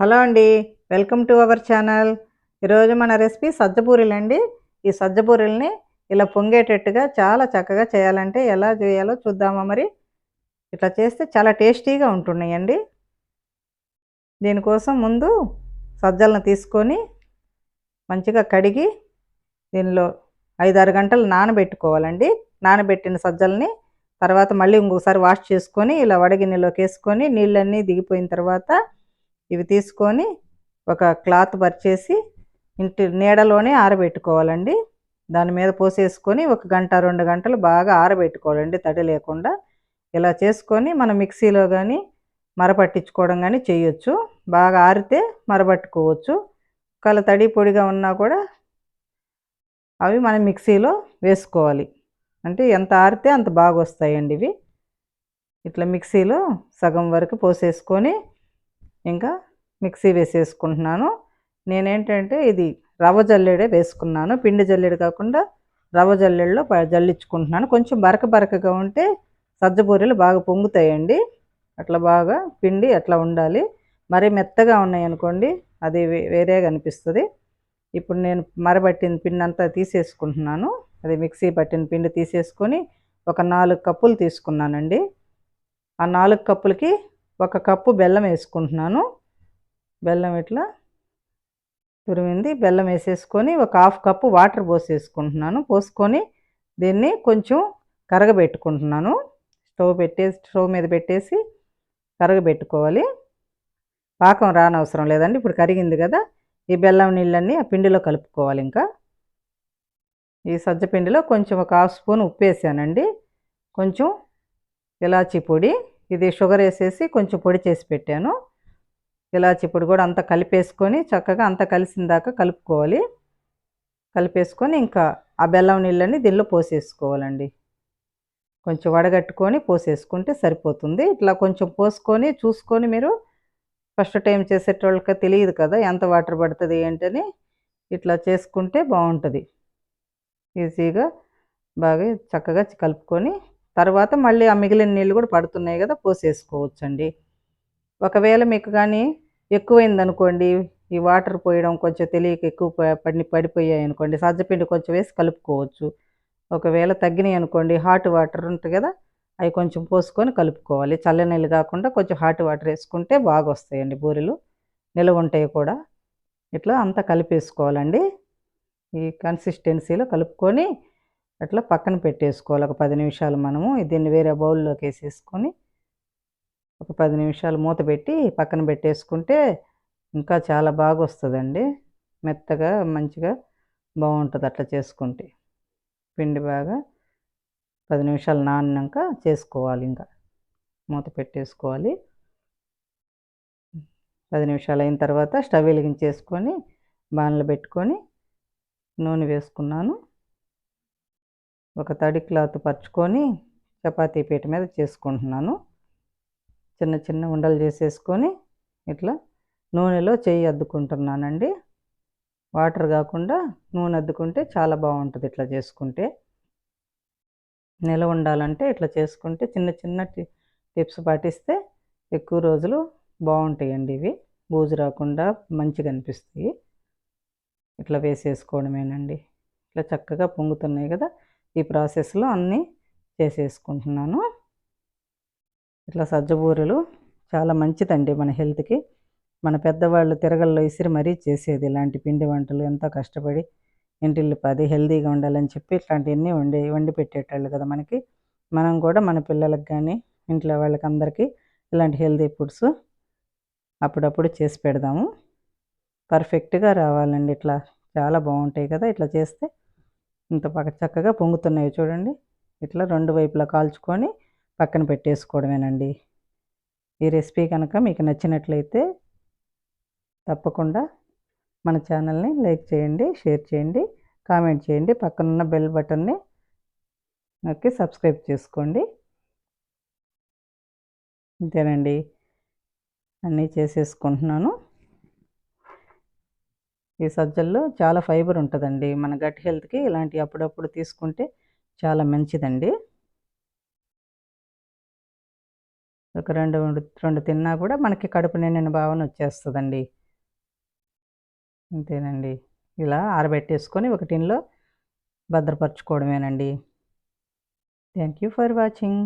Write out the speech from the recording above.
Hello అండి welcome to our channel. ఈరోజు మన రెసిపీ సజ్జపూరీలు ఈ సజ్జపూరీలని ఇలా పొంగేటట్టుగా చాలా చక్కగా చేయాలంటే ఎలా చేయాలో చూద్దామా మరి? ఇట్లా చేస్తే చాలా టేస్టీగా ఉంటున్నాయండి. దీనికోసం ముందు సజ్జలను తీసుకొని మంచిగా కడిగి దీనిలో ఐదారు గంటలు నానబెట్టుకోవాలండి. నానబెట్టిన సజ్జల్ని తర్వాత మళ్ళీ ఇంకొకసారి వాష్ చేసుకొని ఇలా వడగిన్నెలోకి వేసుకొని నీళ్ళన్నీ దిగిపోయిన తర్వాత ఇవి తీసుకొని ఒక క్లాత్ పరిచేసి ఇంటి నీడలోనే ఆరబెట్టుకోవాలండి. దాని మీద పోసేసుకొని ఒక గంట రెండు గంటలు బాగా ఆరబెట్టుకోవాలండి తడి లేకుండా. ఇలా చేసుకొని మనం మిక్సీలో కానీ మరపట్టించుకోవడం కానీ చేయొచ్చు. బాగా ఆరితే మరపట్టుకోవచ్చు ఒకవేళ తడి పొడిగా ఉన్నా కూడా అవి మనం మిక్సీలో వేసుకోవాలి. అంటే ఎంత ఆరితే అంత బాగా వస్తాయండి ఇవి. ఇట్లా మిక్సీలో సగం వరకు పోసేసుకొని ఇంకా మిక్సీ వేసేసుకుంటున్నాను. నేనేంటంటే ఇది రవ్వ జల్లెడే వేసుకున్నాను. పిండి జల్లెడు కాకుండా రవ్వ జల్లెడలో జల్లించుకుంటున్నాను. కొంచెం బరక బరకగా ఉంటే సజ్జబూరెలు బాగా పొంగుతాయండి. అట్లా బాగా పిండి అట్లా ఉండాలి. మరీ మెత్తగా ఉన్నాయి అనుకోండి అది వేరేగా అనిపిస్తుంది. ఇప్పుడు నేను మరబట్టిన పిండి అంతా తీసేసుకుంటున్నాను. అది మిక్సీ పట్టిన పిండి తీసేసుకొని ఒక నాలుగు కప్పులు తీసుకున్నానండి. ఆ నాలుగు కప్పులకి ఒక కప్పు బెల్లం వేసుకుంటున్నాను. బెల్లం ఇట్లా తురిమింది. బెల్లం వేసేసుకొని ఒక హాఫ్ కప్పు వాటర్ పోసేసుకుంటున్నాను. పోసుకొని దీన్ని కొంచెం కరగబెట్టుకుంటున్నాను. స్టవ్ పెట్టేసి స్టవ్ మీద పెట్టేసి కరగబెట్టుకోవాలి. పాకం రానవసరం లేదండి. ఇప్పుడు కరిగింది కదా. ఈ బెల్లం నీళ్ళన్నీ ఆ పిండిలో కలుపుకోవాలి ఇంకా. ఈ సజ్జ పిండిలో కొంచెం ఒక హాఫ్ స్పూన్ ఉప్పు వేసానండి. కొంచెం ఇలాచీ పొడి. ఇది షుగర్ వేసేసి కొంచెం పొడి చేసి పెట్టాను. ఇలాచి పొడి కూడా అంతా కలిపేసుకొని చక్కగా అంతా కలిసిన దాకా కలుపుకోవాలి. కలిపేసుకొని ఇంకా ఆ బెల్లం నీళ్ళని దీనిలో పోసేసుకోవాలండి. కొంచెం వడగట్టుకొని పోసేసుకుంటే సరిపోతుంది. ఇట్లా కొంచెం పోసుకొని చూసుకొని మీరు ఫస్ట్ టైం చేసేటోళ్ళకి తెలియదు కదా ఎంత వాటర్ పడుతుంది ఏంటని. ఇట్లా చేసుకుంటే బాగుంటుంది. ఈజీగా బాగా చక్కగా కలుపుకొని తర్వాత మళ్ళీ ఆ మిగిలిన నీళ్ళు కూడా పడుతున్నాయి కదా పోసేసుకోవచ్చండి. ఒకవేళ మీకు కానీ ఎక్కువైంది అనుకోండి ఈ వాటర్ పోయడం కొంచెం తెలియక ఎక్కువ పడి పడిపోయాయి అనుకోండి సజ్జపిండి కొంచెం వేసి కలుపుకోవచ్చు. ఒకవేళ తగ్గినాయి అనుకోండి హాట్ వాటర్ ఉంటుంది కదా అవి కొంచెం పోసుకొని కలుపుకోవాలి. చల్లనీళ్ళు కాకుండా కొంచెం హాట్ వాటర్ వేసుకుంటే బాగా వస్తాయండి బూరెలు నిలవ ఉంటాయి కూడా. ఇట్లా అంతా కలిపేసుకోవాలండి. ఈ కన్సిస్టెన్సీలో కలుపుకొని అట్లా పక్కన పెట్టేసుకోవాలి. ఒక పది నిమిషాలు మనము దీన్ని వేరే బౌల్లోకి వేసేసుకొని ఒక పది నిమిషాలు మూత పెట్టి పక్కన పెట్టేసుకుంటే ఇంకా చాలా బాగా వస్తుందండి మెత్తగా మంచిగా బాగుంటుంది అట్లా చేసుకుంటే. పిండి బాగా పది నిమిషాలు నానినాక చేసుకోవాలి ఇంకా. మూత పెట్టేసుకోవాలి. పది నిమిషాలు అయిన తర్వాత స్టవ్ వెలిగించేసుకొని బాణలు పెట్టుకొని నూనె వేసుకున్నాను. ఒక తడి క్లాత్ పరుచుకొని చపాతీ పీట మీద చేసుకుంటున్నాను. చిన్న చిన్న ఉండలు చేసేసుకొని ఇట్లా నూనెలో చెయ్యి అద్దుకుంటున్నానండి. వాటర్ కాకుండా నూనె అద్దుకుంటే చాలా బాగుంటుంది ఇట్లా చేసుకుంటే. నిలవ ఉండాలంటే ఇట్లా చేసుకుంటే చిన్న చిన్న టిప్స్ పాటిస్తే ఎక్కువ రోజులు బాగుంటాయండి ఇవి. బూజు రాకుండా మంచిగా అనిపిస్తాయి. ఇట్లా వేసేసుకోవడమేనండి. ఇట్లా చక్కగా పొంగుతున్నాయి కదా. ఈ ప్రాసెస్లో అన్నీ చేసేసుకుంటున్నాను. ఇట్లా సజ్జబూరెలు చాలా మంచిదండి మన హెల్త్కి. మన పెద్దవాళ్ళు తిరగల్లో ఇసిరి మరీ చేసేది ఇలాంటి పిండి వంటలు ఎంతో కష్టపడి ఇంటిల్లు పది హెల్దీగా ఉండాలని చెప్పి ఇట్లాంటివన్నీ వండి వండి పెట్టేటోళ్ళు కదా మనకి. మనం కూడా మన పిల్లలకు కానీ ఇంట్లో వాళ్ళకి అందరికీ ఇలాంటి హెల్తీ ఫుడ్స్ అప్పుడప్పుడు చేసి పెడదాము. పర్ఫెక్ట్గా రావాలండి ఇట్లా. చాలా బాగుంటాయి కదా ఇట్లా చేస్తే. ఇంత పక్క చక్కగా పొంగుతున్నాయి చూడండి. ఇట్లా రెండు వైపులా కాల్చుకొని పక్కన పెట్టేసుకోవడమేనండి. ఈ రెసిపీ కనుక మీకు నచ్చినట్లయితే తప్పకుండా మన ఛానల్ని లైక్ చేయండి షేర్ చేయండి కామెంట్ చేయండి. పక్కనున్న బెల్ బటన్ని నొక్కి సబ్స్క్రైబ్ చేసుకోండి. అంతేనండి అన్నీ చేసేసుకుంటున్నాను. ఈ సజ్జల్లో చాలా ఫైబర్ ఉంటుందండి. మన గట్ హెల్త్కి ఇలాంటి అప్పుడప్పుడు తీసుకుంటే చాలా మంచిదండి. ఒక రెండు రెండు తిన్నా కూడా మనకి కడుపు నిండిన భావన వచ్చేస్తుందండి. అంతేనండి. ఇలా ఆరబెట్టేసుకొని ఒక టిన్లో భద్రపరచుకోవడమేనండి. Thank you for watching.